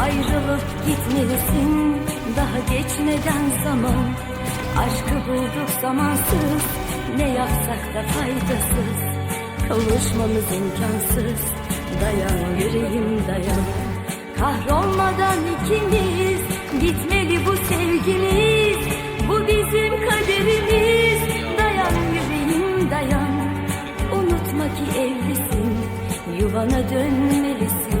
Ayrılıp gitmelisin. Daha geçmeden zaman. Aşkı bulduk zamansız. Ne yapsak da faydasız. Kavuşmamız imkansız. Dayan yüreğim dayan. Kahrolmadan ikimiz. Gitmeli bu sevgimiz. Bu bizim kaderimiz. Dayan yüreğim dayan. Unutma ki evlisin. Yuvana dönmelisin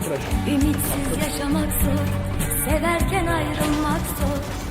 Tıraşı. Ümitsiz yaşamak zor Severken ayrılmak zor